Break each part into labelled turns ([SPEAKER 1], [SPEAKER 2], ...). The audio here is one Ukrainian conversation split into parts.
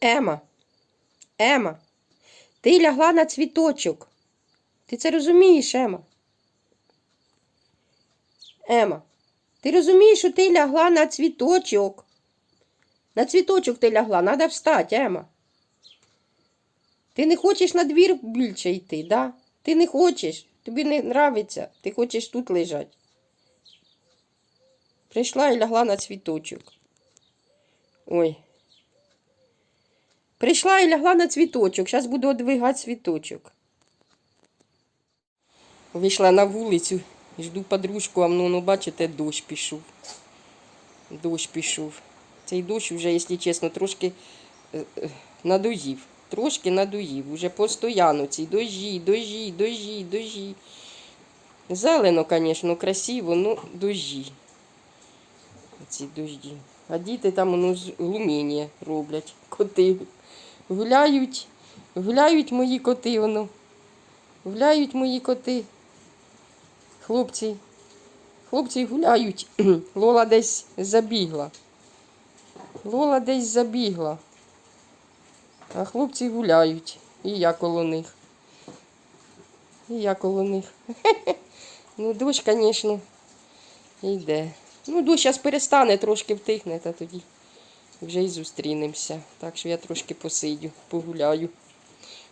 [SPEAKER 1] Ема, Ема, ти лягла на цвіточок. Ти це розумієш, Ема? Ема, ти розумієш, що ти лягла на цвіточок? На цвіточок ти лягла, треба встати, Ема. Ти не хочеш на двір більше йти, да? Ти не хочеш, тобі не нравиться, ти хочеш тут лежати. Прийшла і лягла на цвіточок. Ой. Прийшла і лягла на цвіточок. Зараз буду одвигати цвіточок. Вийшла на вулицю, жду подружку, а ну, ну бачите, дощ пішов. Дощ пішов. Цей дощ вже, якщо чесно, трошки е, е, надоїв. Трошки надоїв. Уже постійно ці дожі, дожі, дожі, дожі. Зелено, звісно, красиво, ну дожі. Ці дожді. А діти там ну, з глуміння роблять. Коти. Гуляють, гуляють мої коти, воно. Гуляють мої коти. Хлопці. Хлопці гуляють. Лола десь забігла. Лола десь забігла. А хлопці гуляють. І я коло них. І я коло них. Ну, дощ, звісно, йде. Ну, дощ зараз перестане, трошки втихне, та тоді вже й зустрінемося. Так що я трошки посидю, погуляю,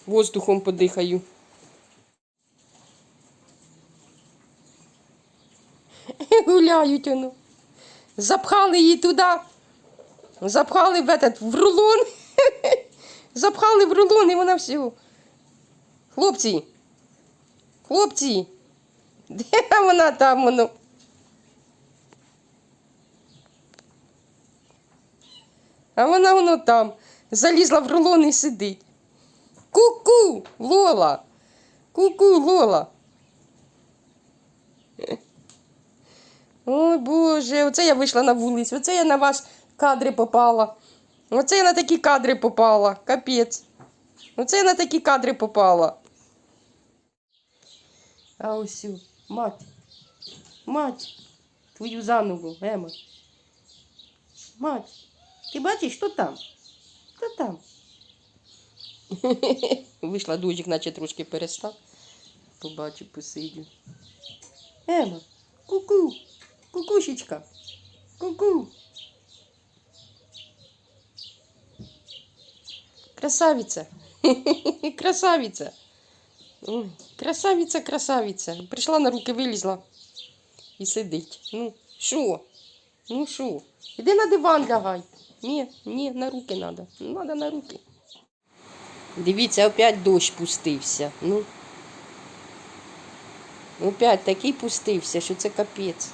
[SPEAKER 1] воздухом подихаю. Гуляють воно. Запхали її туди. Запхали в, этот, в рулон. Запхали в рулон і вона все. Хлопці. Хлопці. Де вона там воно? А вона воно там. Залізла в рулон і сидить. Ку-ку, Лола. Ку-ку, Лола. Ой, Боже, оце я вийшла на вулицю, оце я на вас кадри попала. Оце я на такі кадри попала. Капець. Оце я на такі кадри попала. А ось, мать. Мать. Твою заново, Ема. Мать. Ти бачиш, що там? Що там? Вийшла дощик, наче трошки перестав. Побачу, посидю. Ема, ку-ку, кукушечка, ку-ку. Красавиця. Красавиця. Ой, Красавиця, красавиця. Прийшла на руки, вилізла і сидить. Ну, що? Ну що? Іди на диван лягай. Ні, ні, на руки треба. Треба на руки. Дивіться, опять дощ пустився. Ну. Опять такий пустився, що це капець.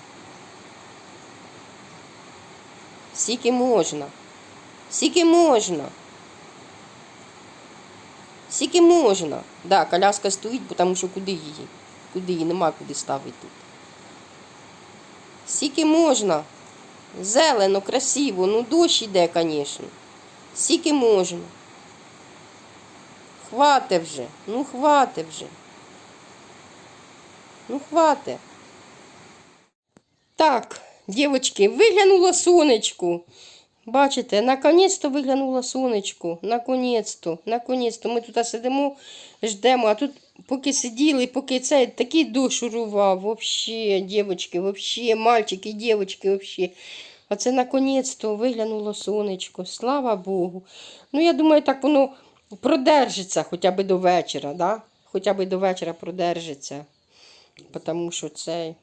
[SPEAKER 1] Скільки можна. Скільки можна. Скільки можна. Да, коляска стоїть, тому що куди її? Куди її? Нема куди ставити тут. Скільки можна. Зелено, красиво, ну дощ іде, звісно. Скільки можна. Хвате вже, ну хвате вже. Ну хвате. Так, дівчатки, виглянуло сонечко. Бачите, наконець-то виглянуло сонечко. Наконець-то, наконець-то. Ми тут сидимо, ждемо, а тут поки сиділи, поки цей такий дощ урував. Вообще, дівчатки, вообще, мальчики, дівчатки, вообще. А це наконець-то виглянуло сонечко. Слава Богу. Ну, я думаю, так воно продержиться хоча б до вечора, да? Хоча б до вечора продержиться. Тому що це.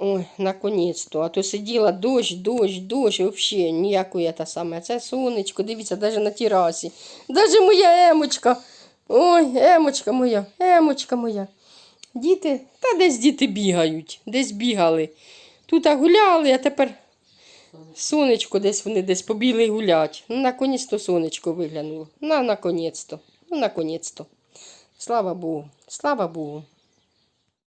[SPEAKER 1] Ой, наконець-то. А то сиділа дощ, дощ, дощ, взагалі ніякої та саме. Це сонечко, дивіться, навіть на терасі. Навіть моя емочка. Ой, емочка моя, емочка моя. Діти, та десь діти бігають, десь бігали. Тут гуляли, а тепер сонечко десь вони десь побігли гулять. Ну, наконець-то сонечко виглянуло. На, наконець-то. Ну, наконець-то. Слава Богу, слава Богу.